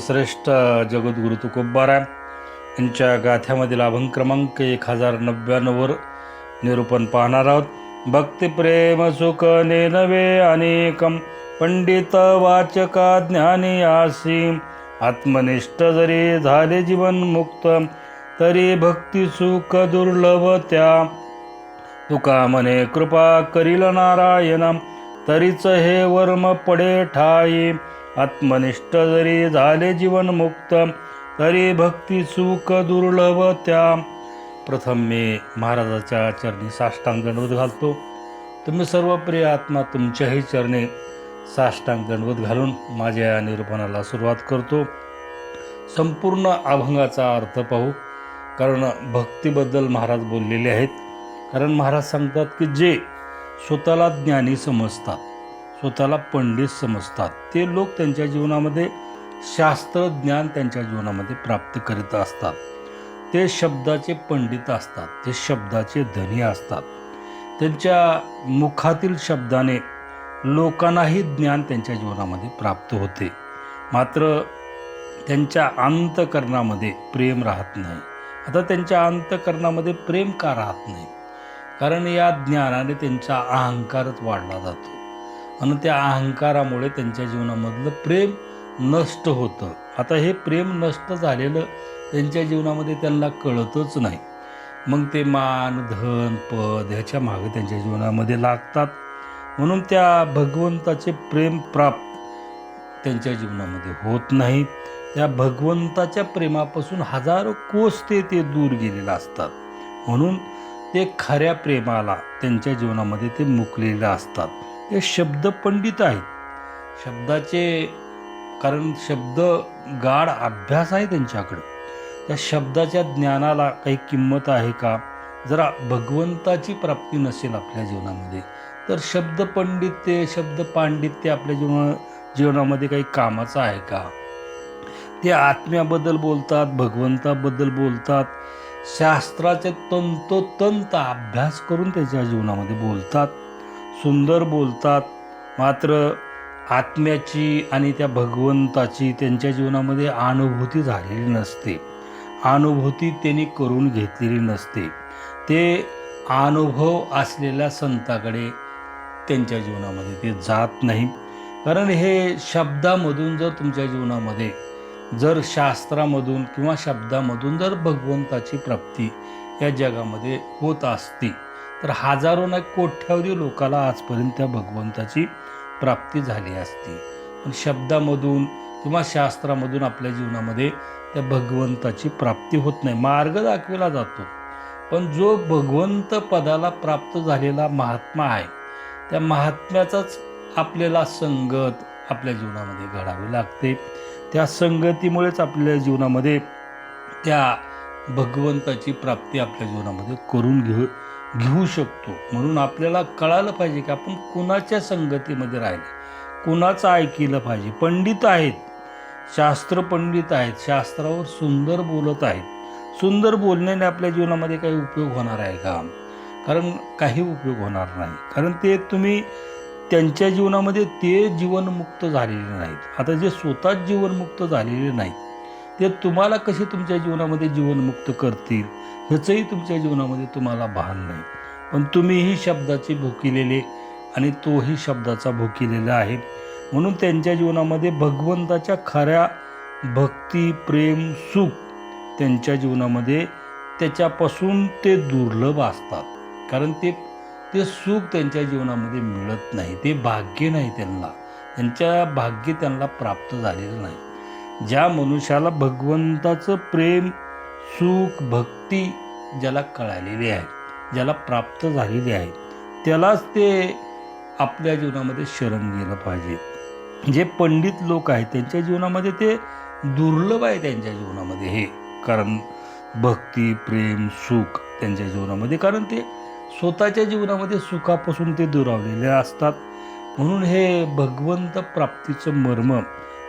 श्रेष्ठ जगद्गुरु तुकोबारा यांच्या गाथ्यामधील अभंग क्रमांक एक हजार नव्याण्णववर निरूपण पाहणार आहोत. भक्तिप्रेम सुख नेनवे अनेकम पंडित वाचका ज्ञानी आसी आत्मनिष्ठ जरी झाले जीवन मुक्त तरी भक्ती सुख दुर्लभ त्या. तुका मने कृपा करील नारायण तरीच हे वर्म पडे ठाई. आत्मनिष्ठ जरी झाले जीवन मुक्त तरी भक्ती सुख दुर्लभ त्या. प्रथम मी महाराजाच्या चरणी साष्टांग दंडवत घालतो. तुम्ही सर्व प्रिय आत्मा तुमच्याही चरणी साष्टांग दंडवत घालून माझ्या या निरूपणाला सुरुवात करतो. संपूर्ण अभंगाचा अर्थ पाहू. कारण भक्तीबद्दल महाराज बोललेले आहेत. कारण महाराज सांगतात की जे स्वतःला ज्ञानी समजतात. स्वतःला पंडित समजतात. ते लोक त्यांच्या जीवनामध्ये शास्त्रज्ञान त्यांच्या जीवनामध्ये प्राप्त करीत असतात. ते शब्दाचे पंडित असतात. ते शब्दाचे धनी असतात. त्यांच्या मुखातील शब्दाने लोकांनाही ज्ञान त्यांच्या जीवनामध्ये प्राप्त होते. मात्र त्यांच्या अंतकरणामध्ये प्रेम राहत नाही. आता त्यांच्या अंतकरणामध्ये प्रेम का राहत नाही? कारण या ज्ञानाने त्यांचा अहंकारच वाढला जातो. आणि त्या अहंकारामुळे त्यांच्या जीवनामधलं प्रेम नष्ट होतं. आता हे प्रेम नष्ट झालेलं त्यांच्या जीवनामध्ये त्यांना कळतच नाही. मग ते मान धन पद ह्याच्या मागे त्यांच्या जीवनामध्ये लागतात. म्हणून त्या भगवंताचे प्रेम प्राप्त त्यांच्या जीवनामध्ये होत नाही. त्या भगवंताच्या प्रेमापासून हजारो कोस ते ते दूर गेलेले असतात. म्हणून ते खऱ्या प्रेमाला त्यांच्या जीवनामध्ये ते मुकलेले असतात. ते शब्द पंडित आहेत. शब्दाचे कारण शब्द गाढ अभ्यास आहे त्यांच्याकडे. त्या शब्दाच्या ज्ञानाला काही किंमत आहे का? जरा भगवंताची प्राप्ती नसेल आपल्या जीवनामध्ये. तर शब्द पंडित्य शब्द पांडित्य आपल्या जीवना जीवनामध्ये काही कामाचं आहे का? ते आत्म्याबद्दल बोलतात भगवंताबद्दल बोलतात शास्त्राचे तंतोतंत अभ्यास करून त्याच्या जीवनामध्ये बोलतात. सुंदर बोलतात. मात्र आत्म्याची आणि त्या भगवंताची त्यांच्या जीवनामध्ये अनुभूती झालेली नसते. अनुभूती त्यांनी करून घेतलेली नसते. ते अनुभव असलेल्या संताकडे त्यांच्या जीवनामध्ये ते जात नाही. कारण हे शब्दामधून जर तुमच्या जीवनामध्ये जर शास्त्रामधून किंवा शब्दामधून जर भगवंताची प्राप्ती या जगामध्ये होत असती तर हजारो ना कोट्यावधी लोकाला आजपर्यंत त्या भगवंताची प्राप्ती झाली असती. पण शब्दामधून किंवा शास्त्रामधून आपल्या जीवनामध्ये त्या भगवंताची प्राप्ती होत नाही. मार्ग दाखविला जातो. पण जो भगवंत पदाला प्राप्त झालेला महात्मा आहे त्या महात्म्याचाच आपल्याला संगत आपल्या जीवनामध्ये घडावी लागते. त्या संगतीमुळेच आपल्या जीवनामध्ये त्या भगवंताची प्राप्ती आपल्या जीवनामध्ये करून घेऊ घेऊ शकतो. म्हणून आपल्याला कळालं पाहिजे की आपण कुणाच्या संगतीमध्ये राहिले. कुणाचं ऐकलं पाहिजे. पंडित आहेत. शास्त्र पंडित आहेत. शास्त्रावर सुंदर बोलत आहेत. सुंदर बोलण्याने आपल्या जीवनामध्ये काही उपयोग होणार आहे का? कारण काही उपयोग होणार नाही. कारण ते तुम्ही त्यांच्या जीवनामध्ये ते जीवनमुक्त झालेले नाहीत. आता जे स्वतःच जीवनमुक्त झालेले नाहीत ते तुम्हाला कसे तुमच्या जीवनामध्ये जीवनमुक्त करतील? ह्याचंही तुमच्या जीवनामध्ये तुम्हाला भान नाही. पण तुम्हीही शब्दाचे भोकिलेले आणि तोही शब्दाचा भोकिलेला आहे म्हणून त्यांच्या जीवनामध्ये भगवंताच्या खऱ्या भक्ती प्रेम सुख त्यांच्या जीवनामध्ये त्याच्यापासून ते दुर्लभ असतात. कारण ते ते सुख त्यांच्या जीवनामध्ये मिळत नाही. ते भाग्य नाही त्यांना. त्यांच्या भाग्य त्यांना प्राप्त झालेलं नाही. ज्या मनुष्याला भगवंताचं प्रेम सुख भक्ती ज्याला कळालेली आहे ज्याला प्राप्त झालेली आहे त्यालाच ते आपल्या जीवनामध्ये शरण गेलं पाहिजे. जे पंडित लोक आहेत त्यांच्या जीवनामध्ये ते दुर्लभ आहे त्यांच्या जीवनामध्ये हे. कारण भक्ती प्रेम सुख त्यांच्या जीवनामध्ये कारण ते स्वतःच्या जीवनामध्ये सुखापासून ते दुरावलेले असतात. म्हणून हे भगवंत प्राप्तीचं मर्म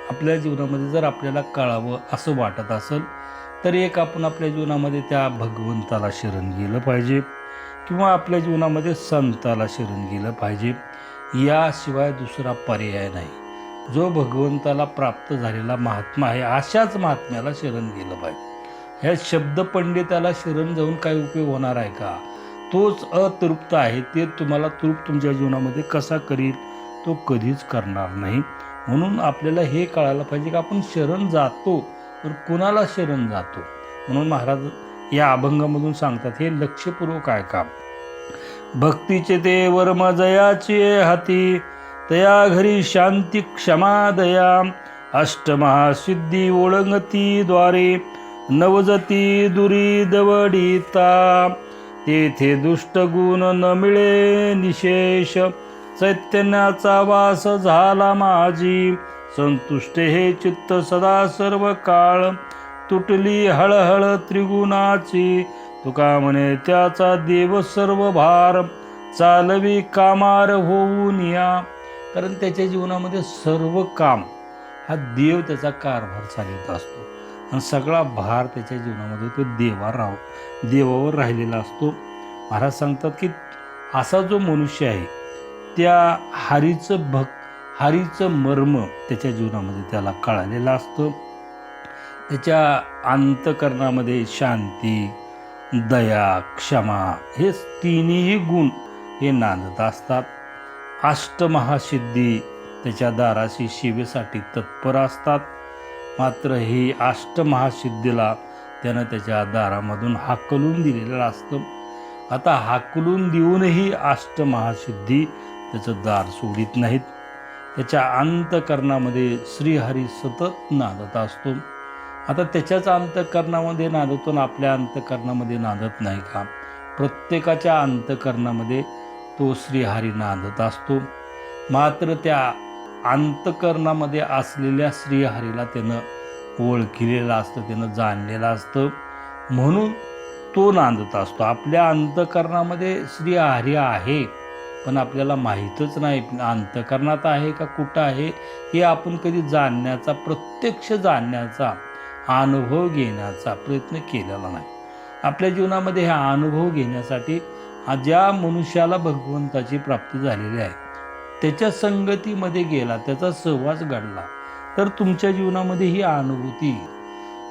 आपल्या जीवनामध्ये जर आपल्याला कळावं असं वाटत असेल तर एक आपण आपल्या जीवनामध्ये त्या भगवंताला शरण गेलं पाहिजे किंवा आपल्या जीवनामध्ये संताला शरण गेलं पाहिजे. याशिवाय दुसरा पर्याय नाही. जो भगवंताला प्राप्त झालेला महात्मा आहे अशाच महात्म्याला शरण गेलं पाहिजे. ह्या शब्द पंडिताला शरण जाऊन काय उपयोग होणार आहे का? तोच अतृप्त आहे ते तुम्हाला तृप्त तुमच्या जीवनामध्ये कसा करील तो कधीच करणार नाही. म्हणून आपल्याला हे कळायला पाहिजे की आपण शरण जातो. तर कुणाला शरण जातो? म्हणून महाराज या अभंगामधून सांगतात हे लक्षपूर्वक आहे का भक्तीचे ते वर्म जयाचे हाती तया घरी शांती क्षमा दया. अष्टमहासिद्धी ओळंगती द्वारे नवजती दुरी दवडिता तेथे दुष्ट गुण न मिळे निशेष चैतन्याचा वास झाला माझी. संतुष्ट हे चित्त सदा सर्व काळ. तुटली हळहळ त्रिगुणाची तुका म्हणे त्याचा देव सर्व भार. चालवी कामार होऊन या कारण त्याच्या जीवनामध्ये सर्व काम हा देव त्याचा कारभार चालवत असतो. आणि सगळा भार त्याच्या जीवनामध्ये तो देवा राह देवावर राहिलेला असतो. महाराज सांगतात की असा जो मनुष्य आहे त्या हारीचं भक्त हारीचं मर्म त्याच्या जीवनामध्ये त्याला कळालेलं असतं. त्याच्या अंतकरणामध्ये शांती दया क्षमा हे तिन्ही गुण हे नांदत असतात. अष्टमहासिद्धी त्याच्या दाराशी शिवेसाठी तत्पर असतात. मात्र ही अष्टमहासिद्धीला त्यानं त्याच्या दारामधून हाकलून दिलेलं असतं. आता हाकलून देऊनही अष्टमहासिद्धी त्याचं दार सोडित नाहीत. त्याच्या अंतकरणामध्ये श्रीहरी सतत नांदत असतो. आता त्याच्याच अंतकरणामध्ये नांदतो आणि आपल्या अंतकरणामध्ये नांदत नाही का? प्रत्येकाच्या अंतकरणामध्ये तो श्रीहरी नांदत असतो. मात्र त्या अंतकरणामध्ये असलेल्या श्रीहरीला त्यानं ओळखलेलं असतं त्यानं जाणलेलं असतं. म्हणून तो नांदत असतो. आपल्या अंतकरणामध्ये श्रीहरी आहे. पण आपल्याला माहीतच नाही अंतकरणात आहे का कुठं आहे हे आपण कधी जाणण्याचा प्रत्यक्ष जाणण्याचा अनुभव घेण्याचा प्रयत्न केलेला नाही. आपल्या जीवनामध्ये हा अनुभव घेण्यासाठी हा ज्या मनुष्याला भगवंताची प्राप्ती झालेली आहे त्याच्या संगतीमध्ये गेला त्याचा सहवास घडला तर तुमच्या जीवनामध्ये ही अनुभूती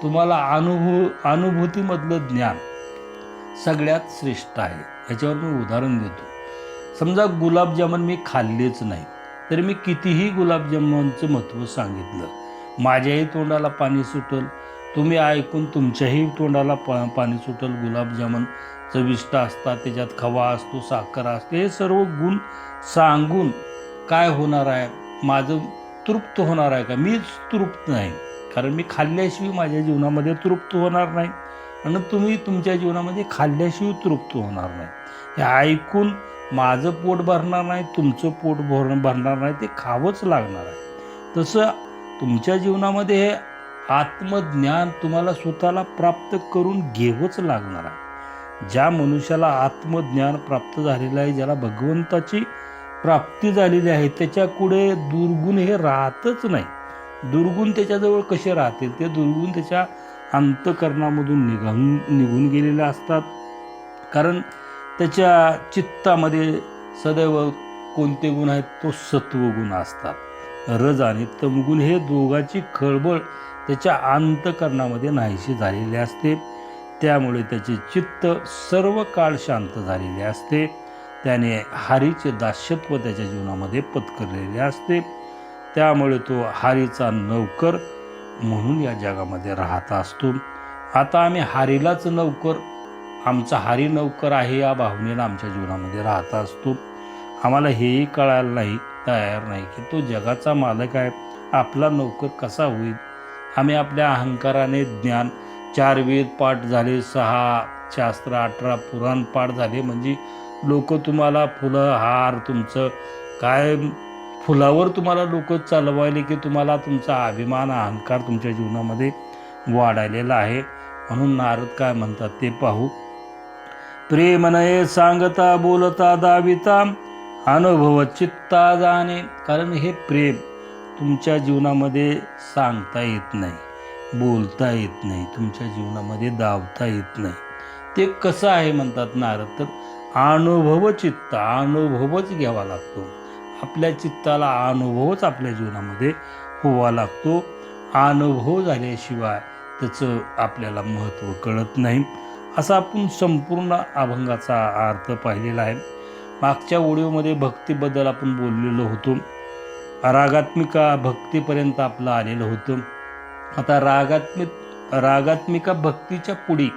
तुम्हाला अनुभव अनुभूतीमधलं ज्ञान सगळ्यात श्रेष्ठ आहे. याच्यावर मी उदाहरण देतो. समजा गुलाबजामुन मी खाल्लेच नाही तर मी कितीही गुलाबजामुनचं महत्त्व सांगितलं. माझ्याही तोंडाला पाणी सुटल. तुम्ही ऐकून तुमच्याही तोंडाला पा पाणी सुटल. गुलाबजामुन चविष्ट असतात त्याच्यात खवा असतो साखर असते हे सर्व गुण सांगून काय होणार आहे? माझं तृप्त होणार आहे का? मीच तृप्त नाही. कारण मी खाल्ल्याशिवाय माझ्या जीवनामध्ये तृप्त होणार नाही. आणि तुम्ही तुमच्या जीवनामध्ये खाल्ल्याशिवाय तृप्त होणार नाही. हे ऐकून माझं पोट भरणार नाही तुमचं पोट भर भरणार नाही ते खावंच लागणार आहे. तसं तुमच्या जीवनामध्ये हे आत्मज्ञान तुम्हाला स्वतःला प्राप्त करून घेवंच लागणार आहे. ज्या मनुष्याला आत्मज्ञान प्राप्त झालेलं आहे ज्याला भगवंताची प्राप्ती झालेली आहे त्याच्याकडे दुर्गुण हे राहतच नाही. दुर्गुण त्याच्याजवळ कसे राहतील? ते दुर्गुण त्याच्या अंतकरणामधून निघून निघून गेलेले असतात. कारण त्याच्या चित्तामध्ये सदैव कोणते गुण आहेत तो सत्वगुण असतात. रज आणि तमगुण हे दोघाची खळबळ त्याच्या अंतकरणामध्ये नाहीशी झालेली असते. त्यामुळे त्याचे चित्त सर्व काळ शांत झालेले असते. त्याने हारीचे दास्यत्व त्याच्या जीवनामध्ये पत्करलेले असते. त्यामुळे तो हारीचा नौकर म्हणून या जगामध्ये राहत असतो. आता आम्ही हारीलाच नौकर आमचा हारी नौकर आहे या भावनेनं आमच्या जीवनामध्ये राहत असतो. आम्हाला हेही कळायला नाही तयार नाही की तो जगाचा मालक आहे. आपला नौकर कसा होईल? आम्ही आपल्या अहंकाराने ज्ञान चार वेद पाठ झाले सहा शास्त्र अठरा पुराण पाठ झाले. म्हणजे लोक तुम्हाला फुलं हार तुमचं काय फुलावर तुम्हाला लोक चालवायले की तुम्हाला तुमचा अभिमान अहंकार तुमच्या जीवनामध्ये वाढायलेला आहे. म्हणून नारद काय म्हणतात ते पाहू. प्रेमनये सांगता बोलता दाविता अनुभव चित्ता जाणे. कारण हे प्रेम तुमच्या जीवनामध्ये सांगता येत नाही बोलता येत नाही तुमच्या जीवनामध्ये दावता येत नाही. ते कसं आहे म्हणतात नारद तर अनुभव चित्त अनुभवच घ्यावा लागतो. आपल्या चित्ताला अनुभवच आपल्या जीवनामध्ये होवा लागतो. अनुभव झाल्याशिवाय त्याचं आपल्याला महत्त्व कळत नाही. असा आपण संपूर्ण अभंगाचा अर्थ पाहिलेला आहे. मागच्या ओळीमध्ये भक्तीबद्दल आपण बोललेलो होतो. रागात्मिका भक्तीपर्यंत आपलं आलेलं होतं. आता रागात्मिक रागात्मिका भक्तीच्या पुढे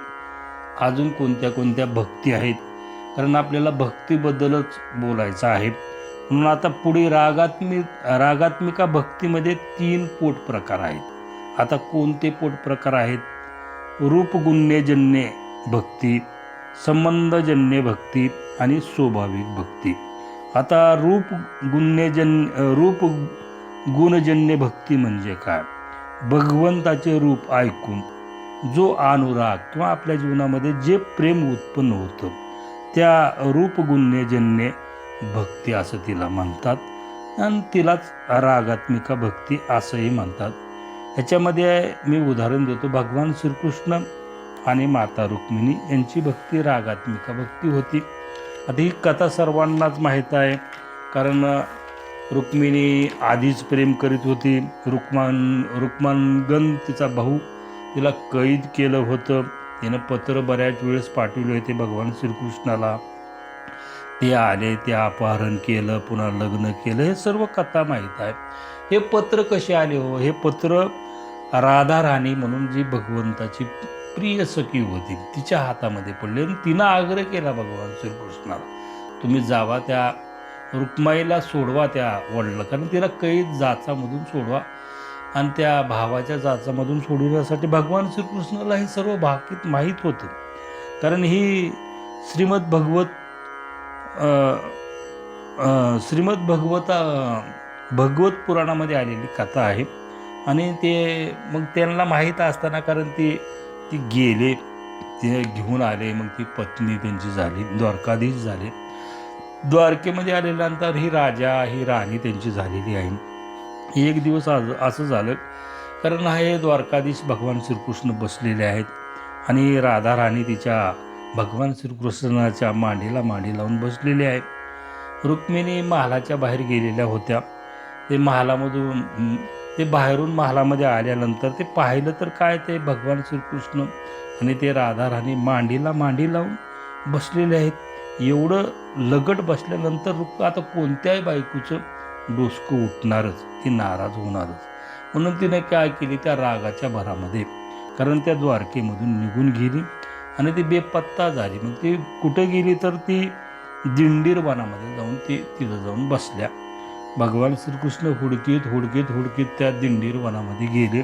अजून कोणत्या कोणत्या भक्ती आहेत? कारण आपल्याला भक्तीबद्दलच बोलायचं आहे. म्हणून आता पुढे रागात्मिक रागात्मिका भक्तीमध्ये तीन पोट प्रकार आहेत. आता कोणते पोट प्रकार आहेत? रूपगुण्यजन्य भक्ती संबंधजन्य भक्ती आणि स्वाभाविक भक्ती. आता रूप गुण्यजन रूप गुणजन्य भक्ती म्हणजे काय? भगवंताचे रूप ऐकून जो अनुराग किंवा आपल्या जीवनामध्ये जे प्रेम उत्पन्न होतं त्या रूपगुण्यजन्य भक्ती असं तिला म्हणतात. आणि तिलाच रागात्मिका भक्ती असंही म्हणतात. ह्याच्यामध्ये मी उदाहरण देतो. भगवान श्रीकृष्ण आणि माता रुक्मिणी यांची भक्ती रागात्मिका भक्ती होती. आता ही कथा सर्वांनाच माहीत आहे. कारण रुक्मिणी आधीच प्रेम करीत होती. रुक्मान रुक्मानगण तिचा भाऊ तिला कैद केलं होतं. तिनं पत्र बऱ्याच वेळेस पाठवले होते भगवान श्रीकृष्णाला. ते आले ते अपहरण केलं पुन्हा लग्न केलं हे सर्व कथा माहीत आहे. हे पत्र कसे आले हो? हे पत्र राधा राणी म्हणून जी भगवंताची प्रिय सखी होती. तिच्या हातामध्ये पडले आणि तिनं आग्रह केला भगवान श्रीकृष्णाला तुम्ही जावा त्या रुक्माईला सोडवा त्या वडलं कारण तिला कैद जाचामधून सोडवा आणि त्या भावाच्या जाचामधून सोडवण्यासाठी भगवान श्रीकृष्णाला हे सर्व भाकीत माहीत होतं. कारण ही श्रीमद भगवत श्रीमद भगवता भगवत पुराणामध्ये आलेली कथा आहे. आणि ते मग त्यांना माहीत असताना कारण ती ती गेले ते घेऊन आले मग ती पत्नी त्यांची झाली द्वारकाधीश झाले. द्वारकेमध्ये आल्यानंतर ही राजा ही राणी त्यांची झालेली आहे. एक दिवस आज असं झालं कारण हे द्वारकाधीश भगवान श्रीकृष्ण बसलेले आहेत आणि राधा राणी तिच्या भगवान श्रीकृष्णाच्या मांडीला मांडी लावून बसलेले आहे. रुक्मिणी महालाच्या बाहेर गेलेल्या होत्या. ते महालामधून ते बाहेरून महालामध्ये आल्यानंतर ते पाहिलं तर काय ते भगवान श्रीकृष्ण आणि ते राधाराणी मांडीला मांडी लावून बसलेले आहेत. एवढं लगट बसल्यानंतर रुक्क आता कोणत्याही बायकोचं डोसकं उठणारच ती नाराज होणारच. म्हणून तिने काय केली त्या रागाच्या भरामध्ये कारण त्या द्वारकेमधून निघून गेली आणि ती बेपत्ता झाली. मग ती कुठं गेली तर ती दिंडीर वनामध्ये जाऊन ती तिथं जाऊन बसल्या. भगवान श्रीकृष्ण हुडकीत हुडकीत हुडकीत त्या दिंडीर वनामध्ये गेले.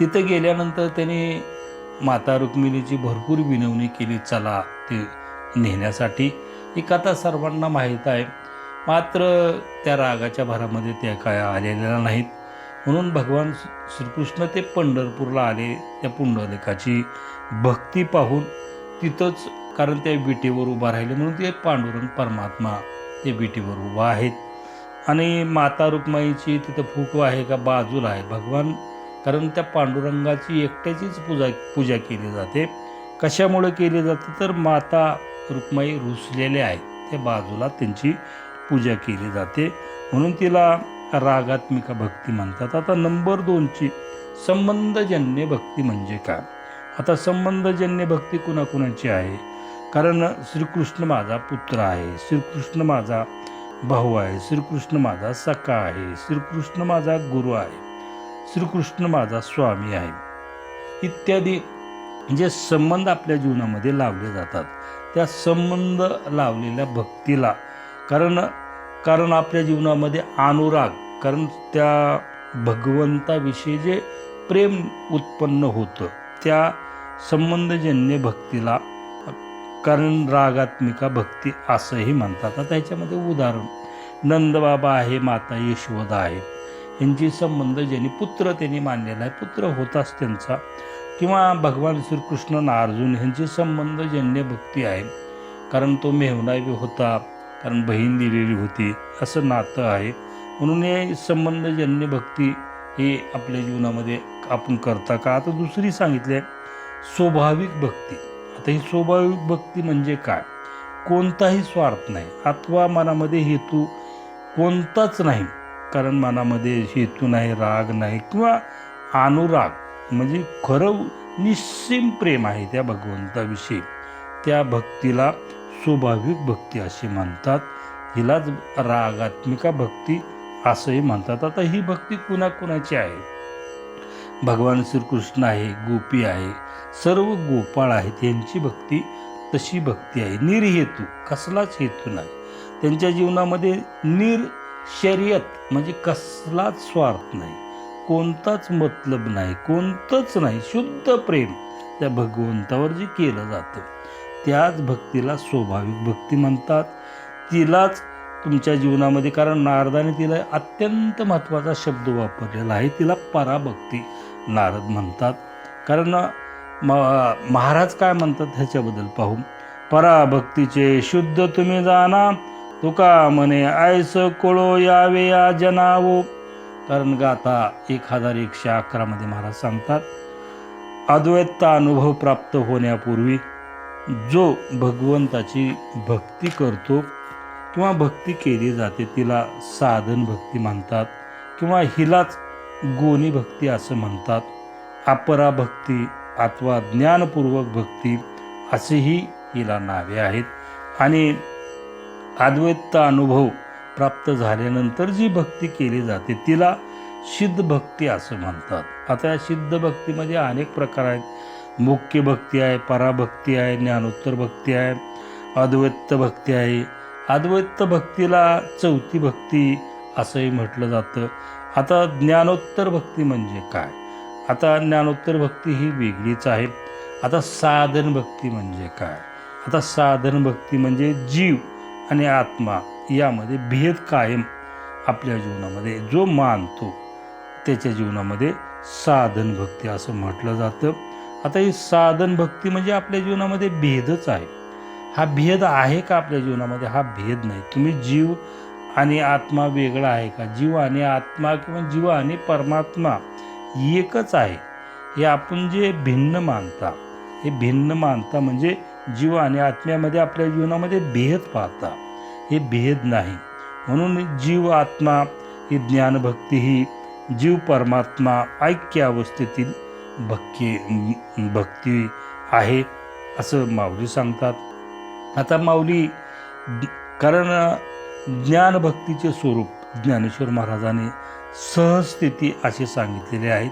तिथं गेल्यानंतर त्याने माता रुक्मिणीची भरपूर विनवणी केली चला ते नेण्यासाठी. ही कथा सर्वांना माहीत आहे मात्र त्या रागाच्या भरामध्ये त्या काय आलेल्या नाहीत. म्हणून भगवान श्रीकृष्ण ते पंढरपूरला आले त्या पुंडलिकाची भक्ती पाहून तिथंच कारण त्या विटेवर उभा राहिले म्हणून ते पांडुरंग परमात्मा ते विटेवर उभा आहेत. आणि माता रुक्माईची तिथं फोटो आहे का बाजूला आहे? भगवान कारण त्या पांडुरंगाची एकट्याचीच पूजा पूजा केली जाते. कशामुळे केली जाते? तर माता रुक्माई रुसलेल्या आहेत. त्या बाजूला त्यांची पूजा केली जाते. म्हणून तिला रागात्मिका भक्ती म्हणतात. आता नंबर दोनची संबंधजन्य भक्ती म्हणजे काय? आता संबंधजन्य भक्ती कुणाकुणाची आहे? कारण श्रीकृष्ण माझा पुत्र आहे. श्रीकृष्ण माझा भाऊ आहे श्रीकृष्ण माझा सखा आहे श्रीकृष्ण माझा गुरु आहे श्रीकृष्ण माझा स्वामी आहे. इत्यादी जे संबंध आपल्या जीवनामध्ये लावले जातात त्या संबंध लावलेल्या भक्तीला कारण कारण आपल्या जीवनामध्ये अनुराग कारण त्या भगवंताविषयी जे प्रेम उत्पन्न होतं त्या संबंधजन्य भक्तीला कारण रागात्मिका भक्ती असंही म्हणतात. आता उदाहरण नंदबाबा आहे माता यशोदा आहे. यांची संबंध ज्यांनी पुत्र त्यांनी मानलेला आहे. पुत्र होताच त्यांचा. किंवा भगवान श्रीकृष्ण आणि अर्जुन यांची संबंधजन्य भक्ती आहे. कारण तो मेहनावी होता कारण बहीण दिलेली होती असं नातं आहे. म्हणून हे संबंधजन्य भक्ती हे आपल्या जीवनामध्ये आपण करता का? आता दुसरी सांगितले आहे स्वाभाविक भक्ती. आता ही स्वाभाविक भक्ती म्हणजे काय? कोणताही स्वार्थ नाही. अथवा मनामध्ये हेतू कोणताच नाही. कारण मनामध्ये हेतू नाही राग नाही किंवा अनुराग म्हणजे खरं निस्सीम प्रेम आहे त्या भगवंताविषयी. त्या भक्तीला स्वाभाविक भक्ती असे म्हणतात. हिलाच रागात्मिका भक्ती असंही म्हणतात. आता ही भक्ती कुणाकुणाची आहे? भगवान श्रीकृष्ण आहे गोपी आहे सर्व गोपाळ आहेत यांची भक्ती तशी भक्ती आहे. निर्हेतू कसलाच हेतू नाही. त्यांच्या जीवनामध्ये निर शर्यत म्हणजे कसलाच स्वार्थ नाही. कोणताच मतलब नाही कोणतंच नाही शुद्ध प्रेम त्या भगवंतावर जे केलं जातं. त्याच भक्तीला स्वाभाविक भक्ती म्हणतात. तिलाच तुमच्या जीवनामध्ये कारण नारदाने तिला अत्यंत महत्त्वाचा शब्द वापरलेला आहे. तिला पराभक्ती नारद म्हणतात. कारण म महाराज काय म्हणतात ह्याच्याबद्दल पाहू. पराभक्तीचे शुद्ध तुम्ही जाना. तुका म्हणे आयस कोळो यावे या जनावो. कारण गाथा एक हजार एकशे अकरामध्ये महाराज सांगतात अद्वैत अनुभव प्राप्त होण्यापूर्वी जो भगवंताची भक्ती करतो किंवा भक्ती केली जाते तिला साधन भक्ती म्हणतात किंवा हिलाच गोनी भक्ती असं म्हणतात. अपरा भक्ती अथवा ज्ञानपूर्वक भक्ती असेही हिला नावे आहेत. आणि अद्वैत अनुभव प्राप्त झाल्यानंतर जी भक्ती केली जाते तिला सिद्ध भक्ती असं म्हणतात. आता या सिद्ध भक्तीमध्ये अनेक प्रकार आहेत. मुख्य भक्ती आहे पराभक्ती आहे ज्ञानोत्तर भक्ती आहे अद्वैत भक्ती आहे. अद्वैत भक्तीला चौथी भक्ती असंही म्हटलं जातं. आता ज्ञानोत्तर भक्ती म्हणजे काय? आता ज्ञानोत्तर भक्ती ही वेगळीच आहे. आता साधन भक्ती म्हणजे काय? आता साधन भक्ती म्हणजे जीव आणि आत्मा यामध्ये भेद कायम आपल्या जीवनामध्ये. जो मानतो त्याच्या जीवनामध्ये साधन भक्ती असं म्हटलं जातं. आता ही साधन भक्ती म्हणजे आपल्या जीवनामध्ये भेदच आहे. हा भेद आहे का आपल्या जीवनामध्ये? हा भेद नाही. तुम्ही जीव आणि आत्मा वेगळा आहे का? जीव आणि आत्मा किंवा जीव आणि परमात्मा एकच आहे. हे आपण जे भिन्न मानता हे भिन्न मानता म्हणजे जीव आणि आत्म्यामध्ये आपल्या जीवनामध्ये भेद पाहता. हे भेद नाही. म्हणून जीव आत्मा ही ज्ञानभक्ती ही जीव परमात्मा ऐक्य अवस्थेतील भक्ती भक्ती आहे असं माऊली सांगतात. आता माऊली कारण ज्ञानभक्तीचे स्वरूप ज्ञानेश्वर महाराजांनी सहस्थिती असे सांगितलेले आहेत.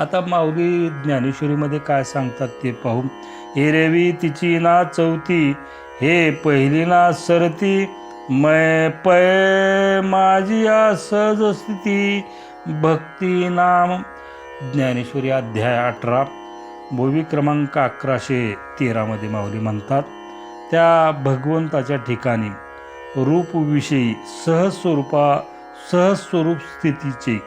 आता माऊली ज्ञानेश्वरीमध्ये काय सांगतात ते पाहू एरेवी तिची ना चौथी हे पहिली ना सरती मै पै माझी या सहजस्थिती भक्ती नाम. ज्ञानेश्वरी अध्याय अठरा भोवी क्रमांक अकराशे तेरामध्ये माऊली म्हणतात त्या भगवंताच्या ठिकाणी रूपविषयी सहज स्वरूपा सहज स्वरूप स्थितीचे.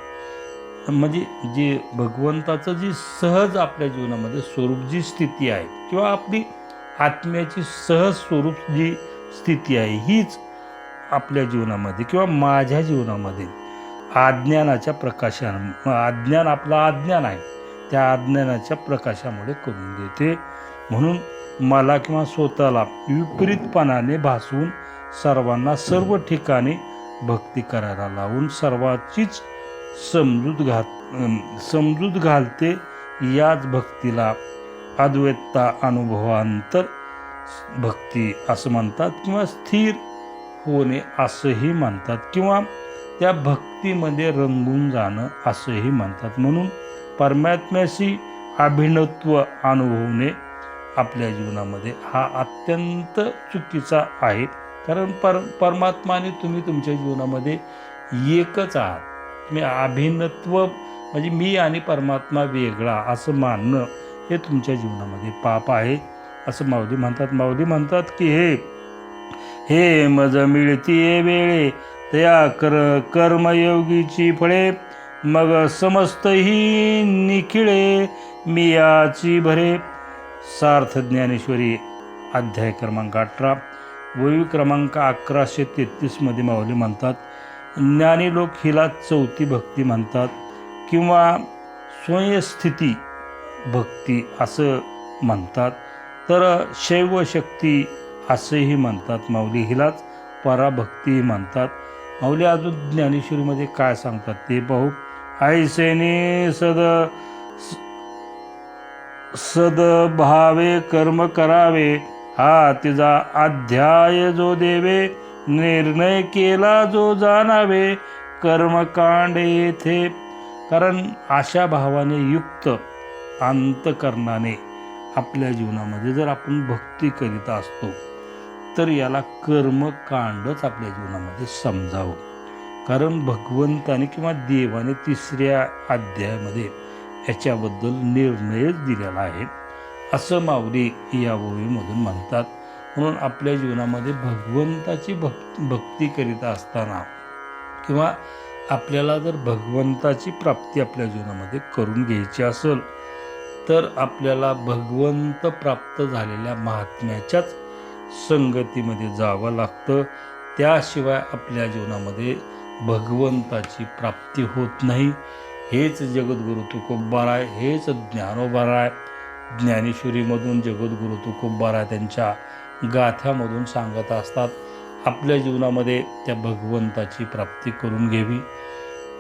म्हणजे जे भगवंताचं जी सहज आपल्या जीवनामध्ये स्वरूप जी स्थिती आहे किंवा आपली आत्म्याची सहज स्वरूप जी स्थिती आहे हीच आपल्या जीवनामध्ये किंवा माझ्या जीवनामध्ये अज्ञानाच्या प्रकाशानं अज्ञान आपला अज्ञान आहे त्या अज्ञानाच्या प्रकाशामुळे करून देते. म्हणून मला किंवा स्वतःला विपरीतपणाने भासून सर्वांना सर्व ठिकाणी भक्ती करायला लावून सर्वाचीच समजूत घात समजूत घालते. याच भक्तीला अद्वैतता अनुभवांतर भक्ती असं म्हणतात किंवा स्थिर होणे असंही म्हणतात किंवा त्या भक्तीमध्ये रंगून जाणं असंही म्हणतात. म्हणून परमात्म्याशी अभिनत्व अनुभवणे आपल्या जीवनामध्ये हा अत्यंत चुकीचा आहे. कारण पर परमात्मा आणि तुम्ही तुमच्या जीवनामध्ये एकच आहात. तुम्ही अभिनत्व म्हणजे मी आणि परमात्मा वेगळा असं मानणं हे तुमच्या जीवनामध्ये पाप आहे. असं माऊली म्हणतात. माऊली म्हणतात की हे हे मज मिळती वेळे तया कर कर्मयोगीची फळे. मग समस्त ही निखिळे मियाची भरे. सार्थ ज्ञानेश्वरी अध्याय क्रमांक अठरा. वयू क्रमांक अकराशे तेहतीसमध्ये माऊली म्हणतात ज्ञानी लोक हिला चौथी भक्ती म्हणतात किंवा स्वयंस्थिती भक्ती असं म्हणतात. तर शैव शक्ती म्हणतात माऊली हिलाच पराभक्ती म्हणतात. माऊली अजून ज्ञानेश्वरीमध्ये काय सांगतात ते पाहू. ऐसेने सद सदभावे कर्म करावे हा तिचा अध्याय जो देवे निर्णय केला जो जाणावे कर्मकांड येथे. कारण अशा भावाने युक्त अंतकरणाने आपल्या जीवनामध्ये जर आपण भक्ती करीत असतो तर याला कर्मकांडच आपल्या जीवनामध्ये समजावं. कारण भगवंताने किंवा देवाने तिसऱ्या अध्यायामध्ये याच्याबद्दल निर्णयच दिलेला आहे. असं माऊली या ओळीमधून म्हणतात. म्हणून आपल्या जीवनामध्ये भगवंताची भक् भक्ती करीत असताना किंवा आपल्याला जर भगवंताची प्राप्ती आपल्या जीवनामध्ये करून घ्यायची असेल तर आपल्याला भगवंत प्राप्त झालेल्या महात्म्याच्याच संगतीमध्ये जावं लागतं. त्याशिवाय आपल्या जीवनामध्ये भगवंताची प्राप्ती होत नाही. हेच जगद्गुरु तुकोबाराय हेच ज्ञानोबाराय ज्ञानेश्वरीमधून जगद्गुरु तुकोबाराय त्यांच्या गाथ्यामधून सांगत असतात आपल्या जीवनामध्ये त्या भगवंताची प्राप्ती करून घ्यावी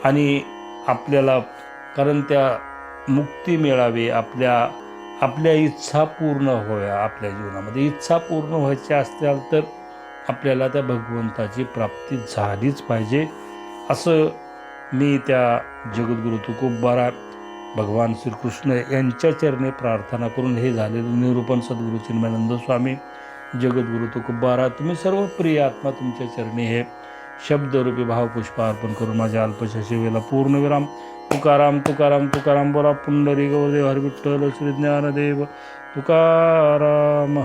आणि आपल्याला कारण त्या मुक्ती मिळावी आपल्या आपल्या इच्छा पूर्ण व्हाव्या आपल्या जीवनामध्ये. इच्छा पूर्ण व्हायची असतील तर आपल्याला त्या भगवंताची प्राप्ती झालीच पाहिजे. असं मी त्या जगद्गुरु तुकोबारा भगवान श्रीकृष्ण यांच्या चरणे प्रार्थना करून हे झालेलं निरूपण सद्गुरू चिन्मयानंद स्वामी जगद्गुरु तुकुबारा तुम्ही सर्व प्रिय आत्मा तुमच्या चरणी हे शब्दरूपी भावपुष्प अर्पण करून माझ्या अल्पशा सेवेला पूर्णविराम तुकाराम तुकाराम तुकाराम बोला पुंडरी गौरदेव हरविठ्ठल श्री ज्ञानदेव तुकाराम.